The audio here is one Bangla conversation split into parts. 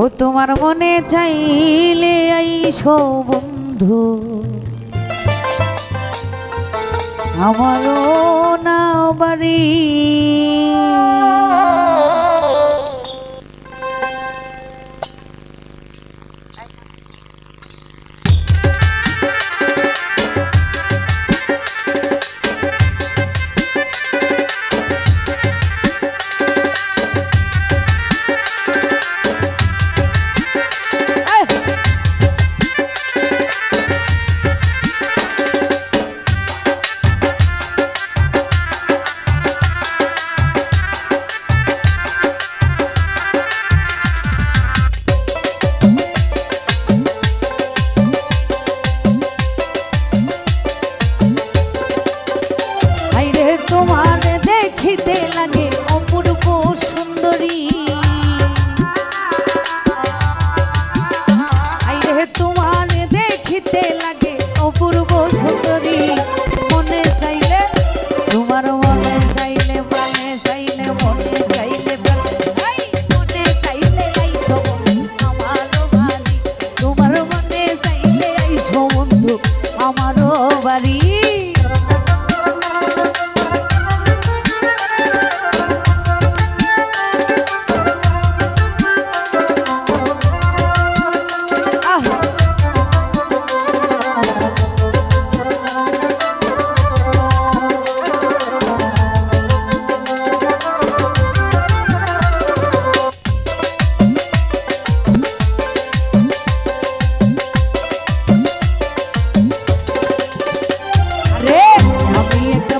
ও তোমার মনে চাইলে আইসো বন্ধু। আমারও না বাড়ি। লাগে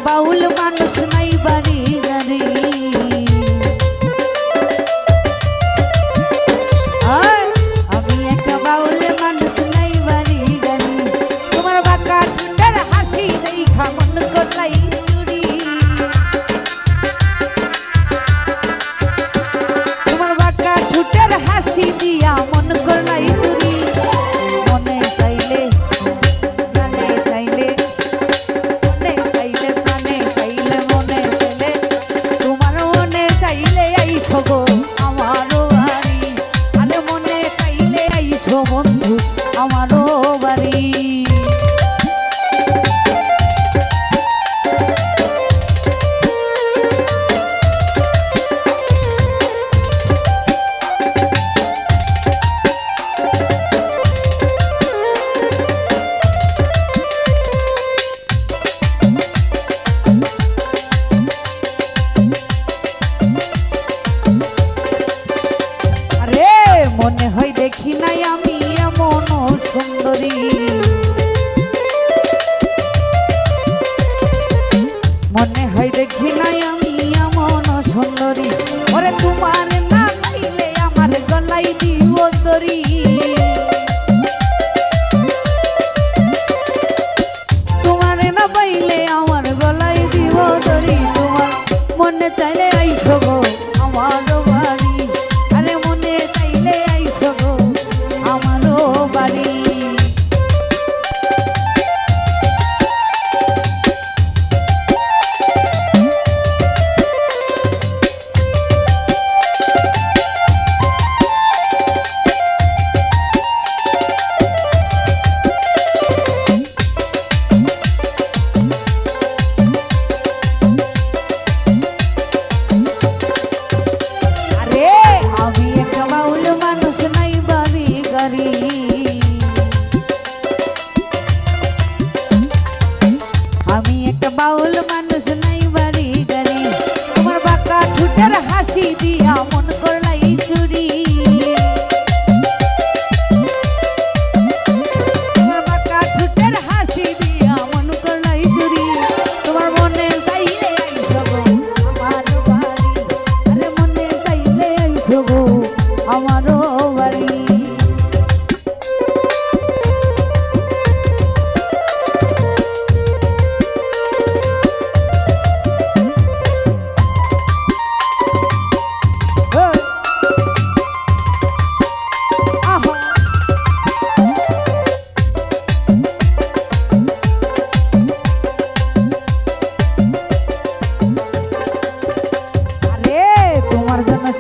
বাউল মানুষ চাইলে এই সগো দেখি নাই আমি এমন সুন্দরী। মনে হয় দেখি নাই আমি এমন সুন্দরী। ওরে তোমার না পাইলে আমার গলাই মনে চাইলে আইসো हरी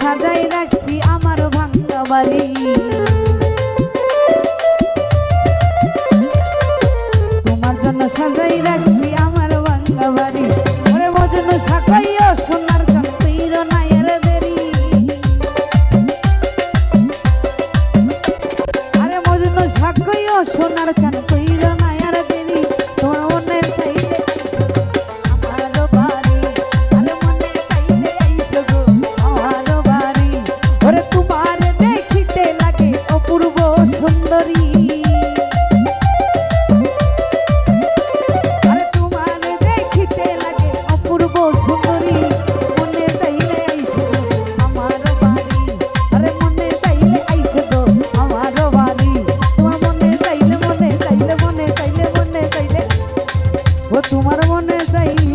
সাজাই রাখছি আমার ভাঙ্গা বাড়ি তোমার জন্য সাজাই রাখছি আমার ভাঙ্গা বাড়ি সোনার চান তুইর আরে সোনার না তোমার মনে চাই